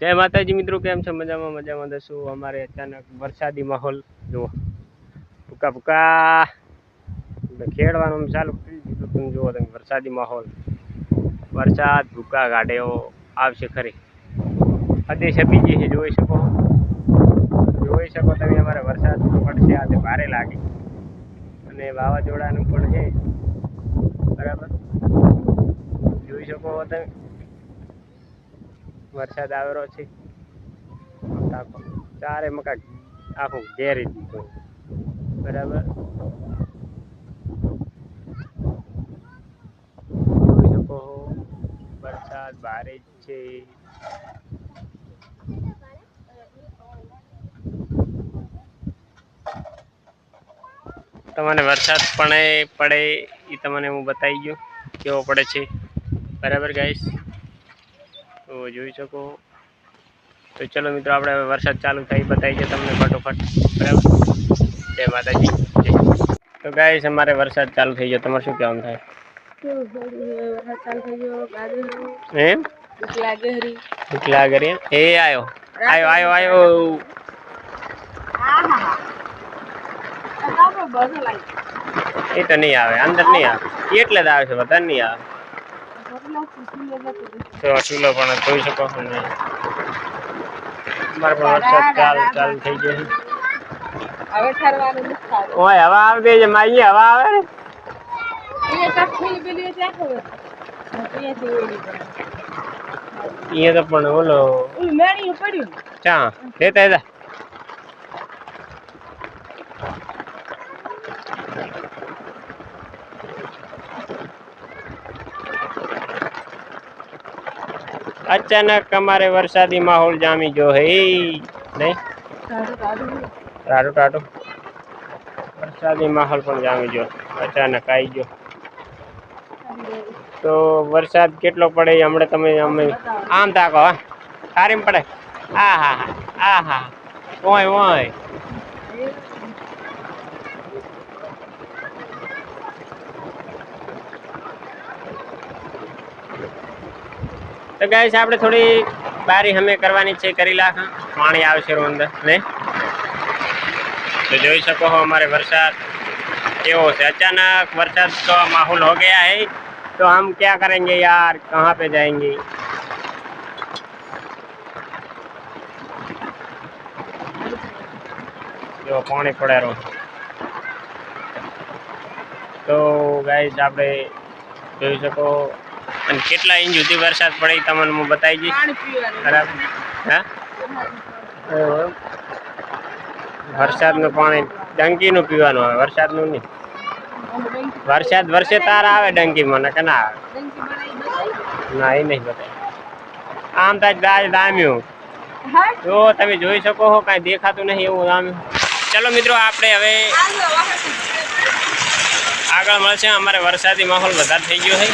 જય માતાજી મિત્રો, કેમ છે? મજામાં મજામાં દસું. અમારે અચાનક વરસાદી માહોલ, જુઓ. ભૂકા ભૂકા. ખેડવાનું ચાલુ કરી દીધું. તમે જુઓ તમે, વરસાદી માહોલ. વરસાદ, ભૂકા, ગાઢેઓ. આવશે ખરી. હદે છપી ગઈ છે, જોઈ શકો. જોઈ શકો તમે અમારે વરસાદ પડશે, આજે ભારે લાગે. અને વાવાઝોડાનું પણ છે. બરાબર? જોઈ શકો તમે. વરસાદ આવેલો છે. ચારે મકા આખું ઘેરી દીધું બરાબર? જોઈ શકો વરસાદ ભારે જ છે. તમને વરસાદ પણ પડે એ તમને હું બતાવી ગયો, કેવો પડે છે. બરાબર ગાઈસ તો જોઈ શકો. તો ચલો મિત્રો આપણે હવે વરસાદ ચાલુ થઈ બતાવી છે તમને ફટોફટ. બરાબર? જય માતાજી. તો ગાઈસ અમારે વરસાદ ચાલુ થઈ ગયો. તમારે શું કહેવાનું થાય? એમ? ભૂખ લાગે રે એ આયો. આયો આયો આયો. એ તો નહીં આવે. અંદર નહીં આવે. એટલે જ આવે છે બધા નહીં આવે. તો ચૂલો પણ જોઈ શકો છો અમારે પણ વરસાદ ચાલુ ચાલુ થઈ ગયો હવે ઠરવાનું ઓય હવા આવે છે માઈ હવા આવે ને? અહીંયા તો પણ ઓલો મેણિયું પડ્યું ચા લેતા અચાનક અમારે વરસાદી માહોલ જામી ગયો હે. નહીં. ટાટું ટાટું વરસાદી માહોલ પણ જામી ગયો. અચાનક આવી ગયો. તો વરસાદ કેટલો પડે હમણાં તમે અમે આમ તાકો હા? સારી પડે. આ હા હા, આ હા. ઓય ઓય. તો ગાઈસ આપણે થોડી બારી અમે કરવાની છે કરી લાખ પાણી આવશે રો અંદર ને તો જોઈ શકો છો અમારે વરસાદ કેવો છે अचानक वरसाद का माहौल हो गया है तो हम क्या करेंगे यार कहाँ पे जाएंगे જો પાણી પડે રહો તો ગાઈસ આપણે જોઈ શકો અને કેટલા ઇંચ સુધી વરસાદ પડે તમને હું બતાવી દઈશ. બરાબર હા? વરસાદનું પાણી ડંકીનું પીવાનું આવે વરસાદનું નહીં. વરસાદ વરસે તાર આવે ડંકી મને કે ના આવે. ના એ નહીં બતાવે આમ તાજ દાજ દામ્યું? જો તમે જોઈ શકો છો કાંઈ દેખાતું નહીં એવું દામ્યું. ચલો મિત્રો આપણે હવે આગળ આગળ મળશે. અમારે વરસાદી માહોલ વધારે થઈ ગયો છે.